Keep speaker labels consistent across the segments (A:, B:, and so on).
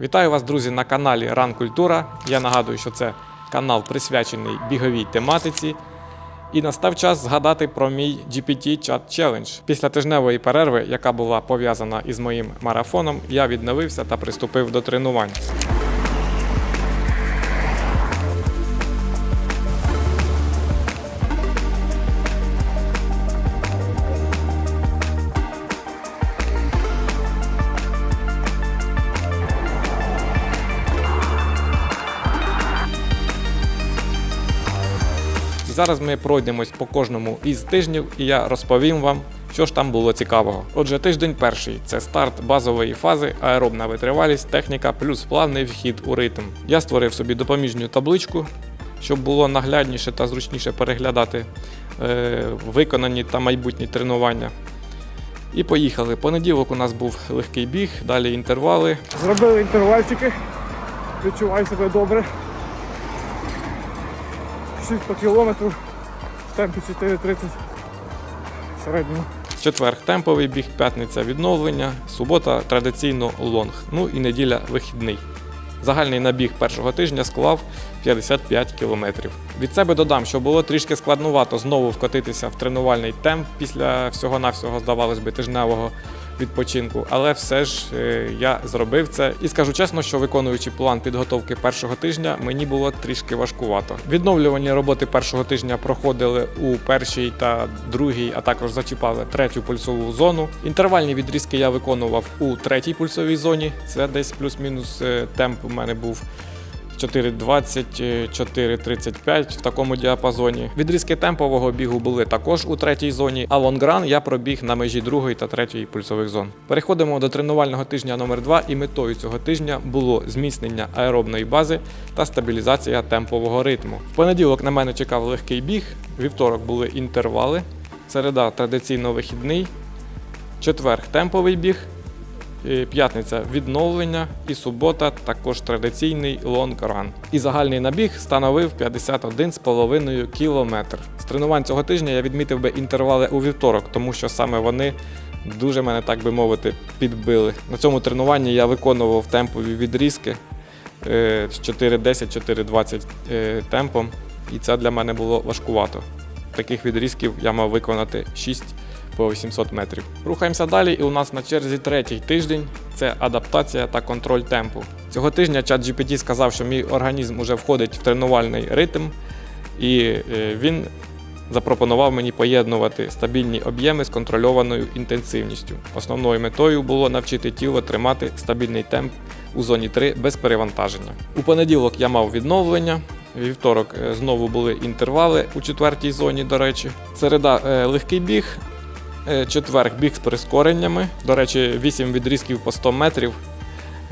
A: Вітаю вас, друзі, на каналі Ран Культура. Я нагадую, що це канал присвячений біговій тематиці. І настав час згадати про мій GPT Chat Challenge. Після тижневої перерви, яка була пов'язана із моїм марафоном, я відновився та приступив до тренувань. Зараз ми пройдемось по кожному із тижнів, і я розповім вам, що ж там було цікавого. Отже, тиждень перший це старт базової фази, аеробна витривалість, техніка плюс плавний вхід у ритм. Я створив собі допоміжню табличку, щоб було наглядніше та зручніше переглядати е, виконані та майбутні тренування. І поїхали. Понеділок у нас був легкий біг, далі інтервали.
B: Зробили інтервальчики. Відчуваю себе добре. 6 по кілометру в темпі 4.30 в середньому.
A: Четверг темповий біг, п'ятниця відновлення, субота традиційно лонг, ну і неділя вихідний. Загальний набіг першого тижня склав 55 кілометрів. Від себе додам, що було трішки складнувато знову вкотитися в тренувальний темп після всього-навсього, здавалось би, тижневого відпочинку, але все ж е, я зробив це і скажу чесно, що виконуючи план підготовки першого тижня, мені було трішки важкувато. Відновлювані роботи першого тижня проходили у першій та другій, а також зачіпали третю пульсову зону. Інтервальні відрізки я виконував у третій пульсовій зоні. Це десь плюс-мінус е, темп у мене був. 4.20, 4.35 в такому діапазоні. Відрізки темпового бігу були також у третій зоні, а лонгран я пробіг на межі другої та третьої пульсових зон. Переходимо до тренувального тижня номер 2 і метою цього тижня було зміцнення аеробної бази та стабілізація темпового ритму. В понеділок на мене чекав легкий біг, вівторок були інтервали, середа традиційно вихідний, четверг темповий біг. Е, П'ятниця відновлення і субота також традиційний лонгран. І загальний набіг становив 51,5 кілометр. З тренувань цього тижня я відмітив би інтервали у вівторок, тому що саме вони дуже мене, так би мовити, підбили. На цьому тренуванні я виконував темпові відрізки е, з 4.10-4.20 е, темпом, і це для мене було важкувато. Таких відрізків я мав виконати 6 по 800 метрів. Рухаємося далі, і у нас на черзі третій тиждень це адаптація та контроль темпу. Цього тижня ChatGPT сказав, що мій організм уже входить в тренувальний ритм, і е, він запропонував мені поєднувати стабільні об'єми з контрольованою інтенсивністю. Основною метою було навчити тіло тримати стабільний темп у зоні 3 без перевантаження. У понеділок я мав відновлення. Вівторок е, знову були інтервали у четвертій зоні, до речі. Середа е, легкий біг, Четверг біг з прискореннями. До речі, 8 відрізків по 100 метрів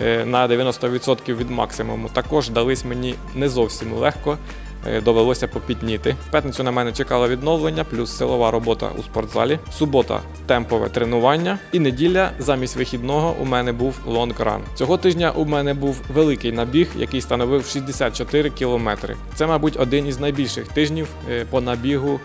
A: е, на 90% від максимуму. Також дались мені не зовсім легко. е, Довелося попітніти. В п'ятницю на мене чекало відновлення, плюс силова робота у спортзалі. Субота темпове тренування. І неділя замість вихідного у мене був лонгран. Цього тижня у мене був великий набіг, який становив 64 кілометри. Це, мабуть, один із найбільших тижнів е, по набігу е,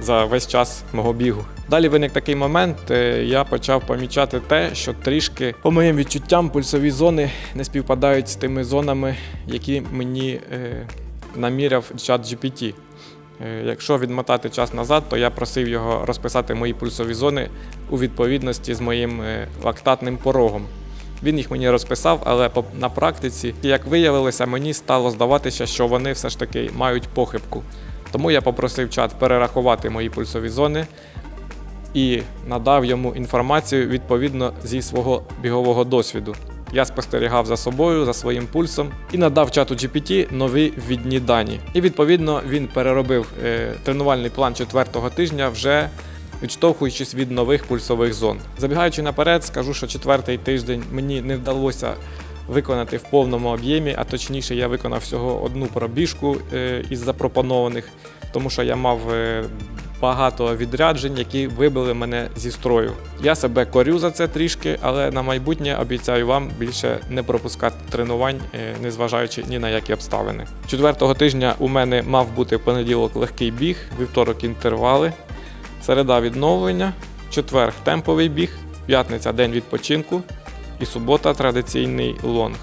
A: за весь час мого бігу. Далі виник такий момент, е, я почав помічати те, що трішки, по моїм відчуттям, пульсові зони не співпадають з тими зонами, які мені е, наміряв чат GPT. Е, Якщо відмотати час назад, то я просив його розписати мої пульсові зони у відповідності з моїм е, лактатним порогом. Він їх мені розписав, але на практиці, як виявилося, мені стало здаватися, що вони все ж таки мають похибку. Тому я попросив чат перерахувати мої пульсові зони і надав йому інформацію відповідно зі свого бігового досвіду. Я спостерігав за собою, за своїм пульсом і надав чату GPT нові ввідні дані. І відповідно він переробив е, тренувальний план четвертого тижня вже відштовхуючись від нових пульсових зон. Забігаючи наперед, скажу, що четвертий тиждень мені не вдалося виконати в повному об'ємі, а точніше, я виконав всього одну пробіжку е, із запропонованих, тому що я мав е, багато відряджень, які вибили мене зі строю. Я себе корю за це трішки, але на майбутнє обіцяю вам більше не пропускати тренувань, е, незважаючи ні на які обставини. Четвертого тижня у мене мав бути понеділок легкий біг, вівторок інтервали, середа відновлення, четверг темповий біг, п'ятниця день відпочинку. І субота традиційний лонг.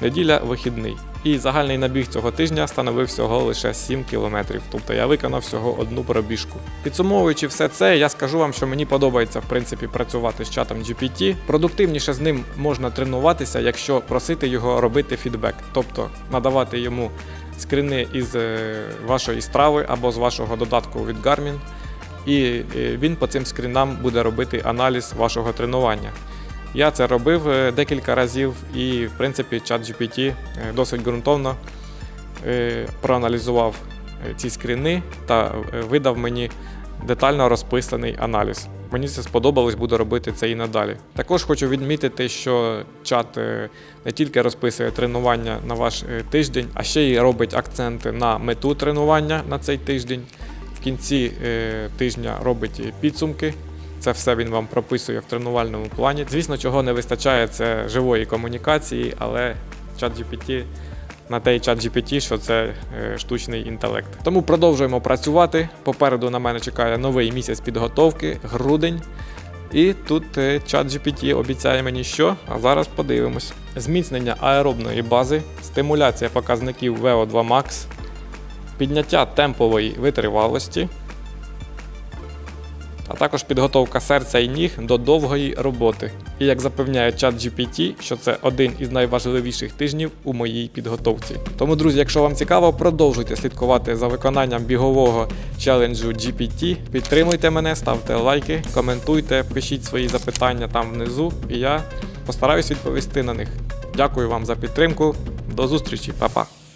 A: Неділя вихідний. І загальний набіг цього тижня становив всього лише 7 кілометрів, тобто я виконав всього одну пробіжку. Підсумовуючи все це, я скажу вам, що мені подобається в принципі працювати з чатом GPT. Продуктивніше з ним можна тренуватися, якщо просити його робити фідбек, тобто надавати йому скрини із е, вашої страви або з вашого додатку від Garmin, і е, він по цим скринам буде робити аналіз вашого тренування. Я це робив е, декілька разів, і в принципі ChatGPT е, досить ґрунтовно е, проаналізував ці скріни та видав мені детально розписаний аналіз. Мені це сподобалось, буду робити це і надалі. Також хочу відмітити, що чат не тільки розписує тренування на ваш тиждень, а ще й робить акценти на мету тренування на цей тиждень. В кінці тижня робить підсумки. Це все він вам прописує в тренувальному плані. Звісно, чого не вистачає, це живої комунікації, але ChatGPT на той ChatGPT, що це е, штучний інтелект. Тому продовжуємо працювати. Попереду на мене чекає новий місяць підготовки, грудень. І тут е, ChatGPT обіцяє мені що, а зараз подивимось. Зміцнення аеробної бази, стимуляція показників VO2 Max, підняття темпової витривалості, а також підготовка серця і ніг до довгої роботи. І як запевняє чат GPT, що це один із найважливіших тижнів у моїй підготовці. Тому, друзі, якщо вам цікаво, продовжуйте слідкувати за виконанням бігового челенджу GPT. Підтримуйте мене, ставте лайки, коментуйте, пишіть свої запитання там внизу, і я постараюсь відповісти на них. Дякую вам за підтримку. До зустрічі, Па-па!